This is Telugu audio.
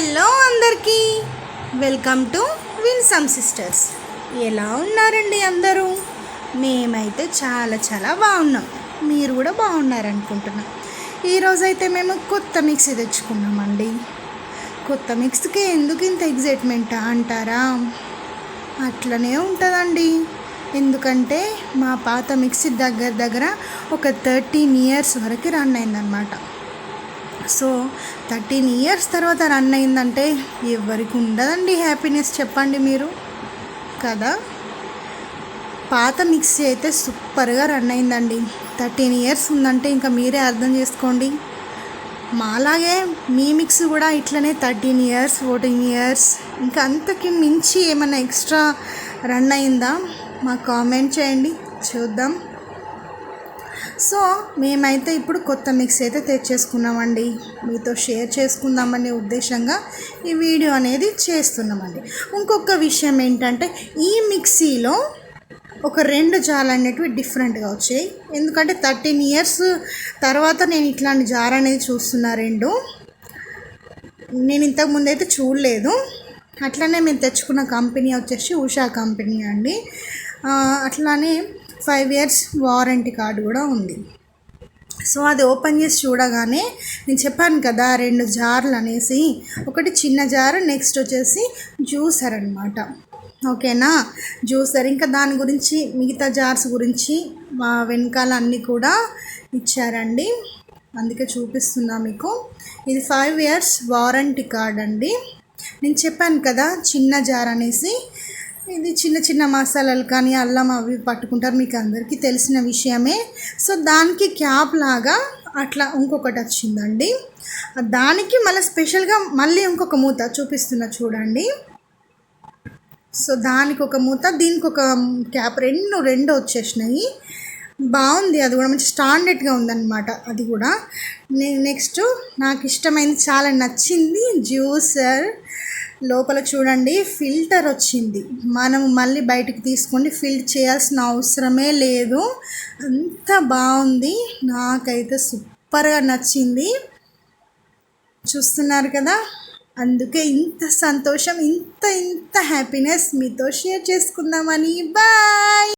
హలో అందరికీ. వెల్కమ్ టు విన్సమ్ సిస్టర్స్ ఎలా ఉన్నారండి అందరూ? మేమైతే చాలా చాలా బాగున్నాం. మీరు కూడా బాగున్నారనుకుంటున్నాం. ఈరోజైతే మేము కొత్త మిక్సీ తెచ్చుకున్నామండి. కొత్త మిక్సీకి ఎందుకు ఇంత ఎగ్జైట్మెంట్ అంటారా? అట్లనే ఉంటుందండి. ఎందుకంటే మా పాత మిక్సీ దగ్గర దగ్గర ఒక థర్టీన్ ఇయర్స్ వరకు రన్ అయిందనమాట సో థర్టీన్ ఇయర్స్ తర్వాత రన్ అయిందంటే ఎవరికి ఉండదండి హ్యాపీనెస్ చెప్పండి మీరు. కదా? పాత మిక్సీ అయితే సూపర్గా రన్ అయిందండి. థర్టీన్ ఇయర్స్ ఉందంటే ఇంకా మీరే అర్థం చేసుకోండి. మాలాగే మీ మిక్సీ కూడా ఇట్లనే థర్టీన్ ఇయర్స్ ఫోర్టీన్ ఇయర్స్ ఇంకా అంతకి మించి ఏమైనా ఎక్స్ట్రా రన్ అయిందా? మాకు కామెంట్ చేయండి. చూద్దాం. సో మేమైతే ఇప్పుడు కొత్త మిక్సీ అయితే తెచ్చేసుకున్నామండి. మీతో షేర్ చేసుకుందామనే ఉద్దేశంగా ఈ వీడియో అనేది చేస్తున్నామండి. ఇంకొక విషయం ఏంటంటే ఈ మిక్సీలో ఒక రెండు జార్లు అనేటివి డిఫరెంట్గా వచ్చాయి. ఎందుకంటే థర్టీన్ ఇయర్స్ తర్వాత నేను ఇట్లాంటి జార్ అనేది చూస్తున్నా రెండు. నేను ఇంతకుముందు అయితే చూడలేదు. అట్లనే మేము తెచ్చుకున్న కంపెనీ వచ్చేసి ఉషా కంపెనీ అండి. అట్లానే ఫైవ్ ఇయర్స్ వారంటీ కార్డు కూడా ఉంది. సో అది ఓపెన్ చేసి చూడగానే నేను చెప్పాను కదా రెండు జార్లు అనేసి. ఒకటి చిన్న జార్ నెక్స్ట్ వచ్చేసి జ్యూసర్ అనమాట ఓకేనా? జ్యూసర్. ఇంకా దాని గురించి మిగతా జార్స్ గురించి మా వెనకాల అన్నీ కూడా ఇచ్చారండి. అందుకే చూపిస్తున్నా మీకు. ఇది ఫైవ్ ఇయర్స్ వారంటీ కార్డ్ అండి. నేను చెప్పాను కదా చిన్న జార్ అనేసి. ఇది చిన్న చిన్న మసాలాలు కానీ అల్లం అవి పట్టుకుంటారు మీకు అందరికీ తెలిసిన విషయమే. సో దానికి క్యాప్ లాగా అట్లా ఇంకొకటి వచ్చిందండి. దానికి మళ్ళీ స్పెషల్గా మళ్ళీ ఇంకొక మూత చూపిస్తున్నా చూడండి. సో దానికి ఒక మూత దీనికి ఒక క్యాప్ రెండు రెండు వచ్చేసినాయి. బాగుంది అది కూడా మంచి స్టాండర్డ్గా ఉందన్నమాట అది కూడా. నేను నెక్స్ట్ నాకు ఇష్టమైంది చాలా నచ్చింది జ్యూసర్. లోపల చూడండి ఫిల్టర్ వచ్చింది. మనం మళ్ళీ బయటకు తీసుకొని ఫిల్టర్ చేయాల్సిన అవసరమే లేదు. అంత బాగుంది. నాకైతే సూపర్గా నచ్చింది. చూస్తున్నారు కదా? అందుకే ఇంత సంతోషం ఇంత ఇంత హ్యాపీనెస్ మీతో షేర్ చేసుకుందామని. బాయ్!